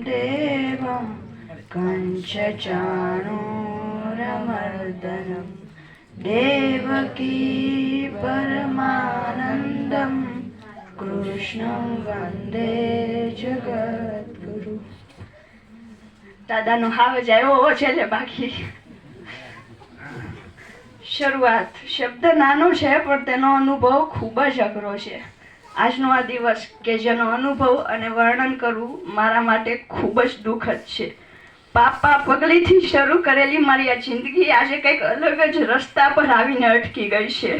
देवं कञ्चचाणूरमर्दनं देवकी परमानन्दं કૃષ્ણ વંદે જગદગુરુ દાદાનો હાવ જ આવ્યો છેલ્લે બાકી શરૂઆત શબ્દ નાનો છે પણ તેનો અનુભવ ખૂબ જ અઘરો છે આજનો આ દિવસ કે જેનો અનુભવ અને વર્ણન કરવું મારા માટે ખૂબ જ દુઃખદ છે. પાપા પગલીથી શરૂ કરેલી મારી આ જિંદગી આજે કંઈક અલગ જ રસ્તા પર આવીને અટકી ગઈ છે.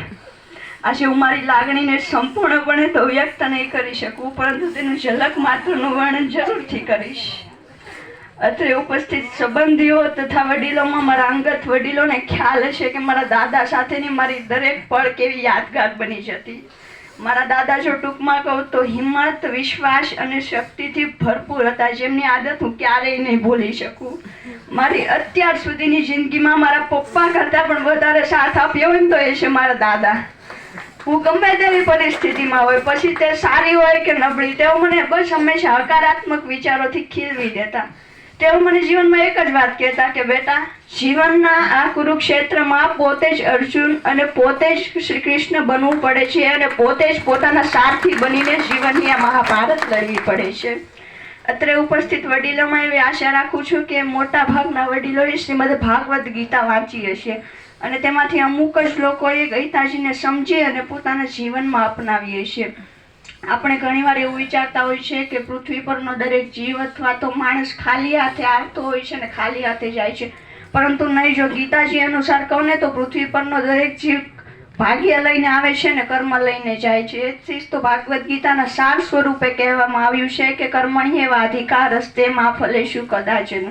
આજે હું મારી લાગણીને સંપૂર્ણપણે તો વ્યક્ત નહીં કરી શકું, પરંતુ તેનું ઝલક માત્રનું વર્ણન જરૂરથી કરીશ. અત્રે ઉપસ્થિત સંબંધીઓ તથા વડીલોમાં મારા અંગત વડીલોને ખ્યાલ હશે કે મારા દાદા સાથેની મારી દરેક પળ કેવી યાદગાર બની જતી. મારા દાદા જો ટૂંકમાં કહું તો હિંમત, વિશ્વાસ અને શક્તિથી ભરપૂર હતા. જેમની આદત હું ક્યારેય નહીં ભૂલી શકું. મારી અત્યાર સુધીની જિંદગીમાં મારા પપ્પા કરતાં પણ વધારે સાથ આપ્યો હોય ને તો એ છે મારા દાદા. હું ગમે તેવી પરિસ્થિતિમાં હોય, પછી તે સારી હોય કે નબળી, તેઓ મને બસ હંમેશા હકારાત્મક વિચારોથી ખીલવી દેતા. તેઓ મને જીવનમાં એક જ વાત કહેતા કે, બેટા, જીવનના આ કુરુક્ષેત્રમાં પોતે જ અર્જુન અને પોતે જ શ્રી કૃષ્ણ બનવું પડે છે અને પોતે જ પોતાના સારથી બનીને જીવનની આ મહાભારત લડવી પડે છે. અત્રે ઉપસ્થિત વડીલોમાં એવી આશા રાખું છું કે મોટા ભાગના વડીલોએ શ્રીમદ ભાગવત ગીતા વાંચી હશે અને તેમાંથી અમુક જ લોકોએ ગીતાજીને સમજી અને પોતાના જીવનમાં અપનાવી હશે. આપણે ઘણીવાર એવું વિચારતા હોય છે કે પૃથ્વી પરનો દરેક જીવ અથવા તો માણસ ખાલી હાથે આવતો હોય છે અને ખાલી હાથે જાય છે. પરંતુ નહીં, જો ગીતાજી અનુસાર કહું ને, તો પૃથ્વી પરનો દરેક જીવ ભાગ્ય લઈને આવે છે ને કર્મ લઈને જાય છે. એથી જ તો ભાગવદ્ ગીતાના સાર સ્વરૂપે કહેવામાં આવ્યું છે કે કર્મણ્ય અધિકાર રસ્તે માં ફલેશું કદાચન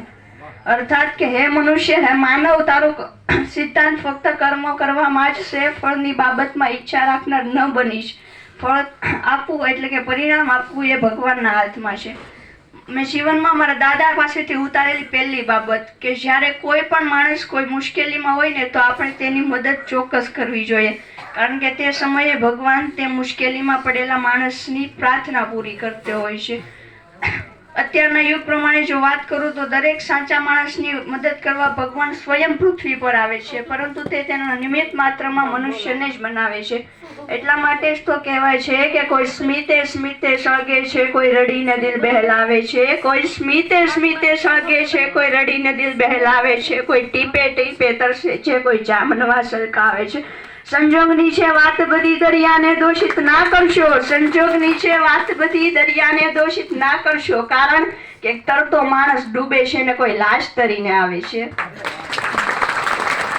અર્થાત કે હે મનુષ્ય, હે માનવ, તારો સિદ્ધાંત ફક્ત કર્મ કરવામાં જ છે, ફળની બાબતમાં ઈચ્છા રાખનાર ન બનીશ. ફળ આપવું એટલે કે પરિણામ આપવું એ ભગવાનના હાથમાં છે. મેં જીવનમાં મારા દાદા પાસેથી ઉતારેલી પહેલી બાબત કે જ્યારે કોઈ પણ માણસ કોઈ મુશ્કેલીમાં હોય ને તો આપણે તેની મદદ ચોક્કસ કરવી જોઈએ. કારણ કે તે સમયે ભગવાન તે મુશ્કેલીમાં પડેલા માણસની પ્રાર્થના પૂરી કરતો હોય છે. અત્યારના યુગ પ્રમાણે જો વાત કરું તો દરેક સાચા માણસની મદદ કરવા ભગવાન સ્વયં પૃથ્વી પર આવે છે, પરંતુ તે તેના નિમિત્ત માત્રમાં મનુષ્યને જ બનાવે છે. એટલા માટે જ તો કહેવાય છે કે કોઈ સ્મિતે સ્મિતે સળગે છે, કોઈ રડીને દિલ બહેલાવે છે. કોઈ સ્મિતે સ્મિતે સળગે છે, કોઈ રડીને દિલ બહેલાવે છે. કોઈ ટીપે ટીપે તરસે છે, કોઈ જામનવા સરકાવે છે. સંજોગની છે વાત બધી દરિયાને દોષિત ના કરશો. સંજોગની છે વાત બધી દરિયાને દોષિત ના કરશો. કારણ કે તરતો માણસ ડૂબે છે ને કોઈ લાશ તરીને આવે છે.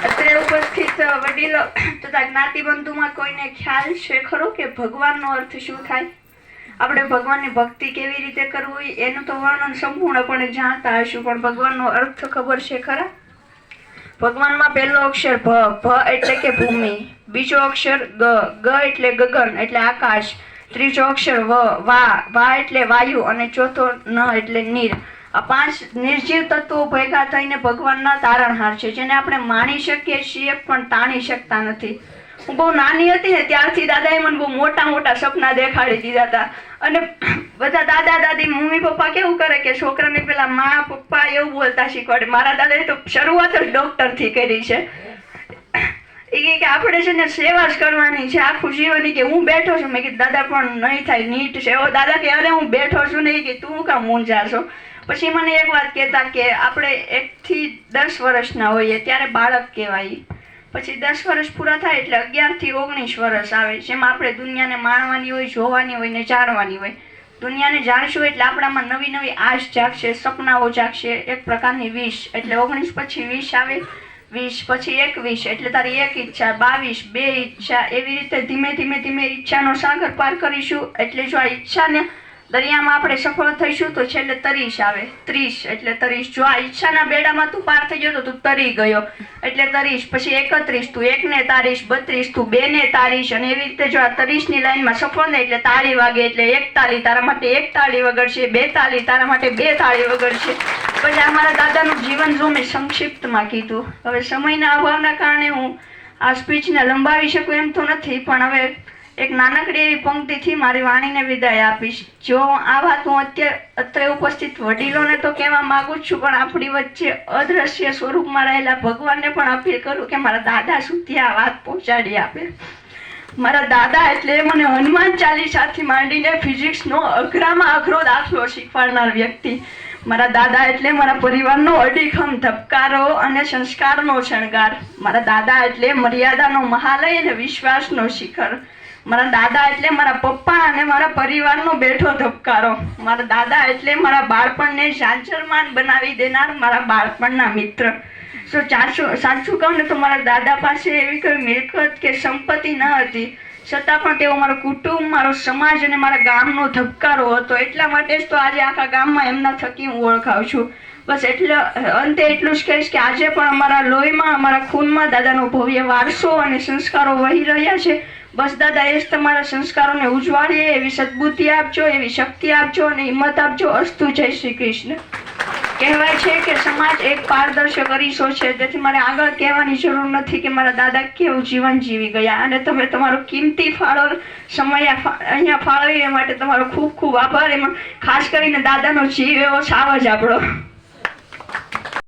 અત્રે ઉપસ્થિત વડીલો તથા જ્ઞાતિબંધુમાં કોઈને ખ્યાલ છે ખરો કે ભગવાનનો અર્થ શું થાય? આપણે ભગવાનની ભક્તિ કેવી રીતે કરવી એનું તો વર્ણન સંપૂર્ણપણે જાણતા હશું, પણ ભગવાનનો અર્થ ખબર છે ખરા? ભગવાનમાં પહેલો અક્ષર ભ ભ એટલે કે ભૂમિ. બીજો અક્ષર ગ ગ એટલે ગગન એટલે આકાશ. ત્રીજો અક્ષર વ, વા વા એટલે વાયુ અને ચોથો ન એટલે નીર. આ પાંચ નિર્જીવ તત્વો ભેગા થઈને ભગવાનના તારણહાર છે, જેને આપણે માણી શકીએ છીએ પણ તાણી શકતા નથી. હું બહુ નાની હતી ને ત્યારથી દાદાએ મને બહુ મોટા મોટા સપના દેખાડી દીધા હતા. અને બધા દાદા, દાદી, મમ્મી, પપ્પા કેવું કરે કે છોકરાને પેલા મા, પપ્પા એવું બોલતા શીખવાડે. મારા દાદાએ તો શરૂઆત જ ડૉક્ટરથી કરી છે. કે આપણે છે ને સેવા જ કરવાની છે, આખું જીવન કે હું બેઠો છું. મેં કીધું, દાદા, પણ નહીં થાય, નીટ છે દાદા કે અરે હું બેઠો છું ને? કે તું કામ મૂંઝા છો. પછી મને એક વાત કહેતા કે આપણે એકથી દસ વર્ષના હોઈએ ત્યારે બાળક કહેવાય. પછી દસ વર્ષ પૂરા થાય એટલે અગિયારથી ઓગણીસ વર્ષ આવે, જેમાં આપણે દુનિયાને માણવાની હોય, જોવાની હોય ને જાણવાની હોય. દુનિયાને જાણશું એટલે આપણામાં નવી નવી આશ જાગશે, સપનાઓ જાગશે, એક પ્રકારની વીસ એટલે ઓગણીસ પછી વીસ આવે. વીસ, પછી એકવીસ, એટલે તારી એક ઈચ્છા, બાવીસ, બે ઈચ્છા, એવી રીતે ધીમે ધીમે ધીમે ઈચ્છાનો સાગર પાર કરીશું. એટલે જો આ ઈચ્છાને દરિયામાં આપણે સફળ થઈશું તો છેલ્લે તરીશ આવે. ત્રીસ, એટલે તરીશ. જો આ ઈચ્છાના બેડામાં તું પાર થઈ ગયો તો તું તરી ગયો. એટલે તરીશ, પછી એકત્રીસ, તું એકને તારીશ, બત્રીસ, તું બેને તારીશ. અને એવી રીતે જો આ તરીશની લાઈનમાં સફળ ને એટલે તાળી વાગે, એટલે એક તાળી તારા માટે એક તાળી વગડશે બે તાળી તારા માટે બે તાળી વગડશે. પછી આ મારા દાદાનું જીવન જો મેં સંક્ષિપ્તમાં કીધું. હવે સમયના અભાવના કારણે હું આ સ્પીચને લંબાવી શકું એમ તો નથી, પણ હવે એક નાનકડી એવી પંક્તિથી મારી વાણીને વિદાય આપીશ. જો આ વાત હું અત્યારે અત્રે ઉપસ્થિત વડીલોને તો કહેવા માંગુ છું, પણ આપણી વચ્ચે અદ્રશ્ય સ્વરૂપમાં રહેલા ભગવાનને પણ અપીલ કરું કે મારા દાદા સુધી આ વાત પહોંચાડી આપે. મારા દાદા એટલે મને હનુમાન ચાલીસાથી માંડીને ફિઝિક્સનો અઘરામાં અઘરો દાખલો શીખવાડનાર વ્યક્તિ. મારા દાદા એટલે મારા પરિવારનો અડીખમ ધબકારો અને સંસ્કારનો શણગાર. મારા દાદા એટલે મર્યાદાનો મહાલય અને વિશ્વાસનો શિખર. મારા દાદા એટલે મારા પપ્પા અને મારા પરિવારનો બેઠો ધબકારો. મારા દાદા એટલે મારા બાળપણને સાંચરમાન બનાવી દેનાર મારા બાળપણના મિત્ર. સો ચારસો સાચું કહું ને તો મારા દાદા પાસે એવી કોઈ મિલકત કે સંપત્તિ ન હતી. છતાં પણ તેઓ મારો કુટુંબ, મારો સમાજ અને મારા ગામનો ધબકારો હતો. એટલા માટે જ તો આજે આખા ગામમાં એમના થકી હું ઓળખાવ છું. બસ એટલે, અંતે એટલું જ કહીશ કે આજે પણ અમારા લોહીમાં, અમારા ખૂનમાં દાદાનો ભવ્ય વારસો અને સંસ્કારો વહી રહ્યા છે. બસ દાદા, એ જ તમારા સંસ્કારોને ઉજવાડીએ, એવી સદબુદ્ધિ આપજો, એવી શક્તિ આપજો અને હિંમત આપજો. અસ્તુ, જય શ્રી કૃષ્ણ. કહેવાય છે કે સમાજ એક પારદર્શક અરીસો છે. તેથી મારે આગળ કહેવાની જરૂર નથી કે મારા દાદા કેવું જીવન જીવી ગયા. અને તમે તમારો કિંમતી ફાળો સમય અહીંયા ફાળવી એ માટે તમારો ખૂબ ખૂબ આભાર. એમાં ખાસ કરીને દાદાનો જીવ એવો સાવ જ આપણો.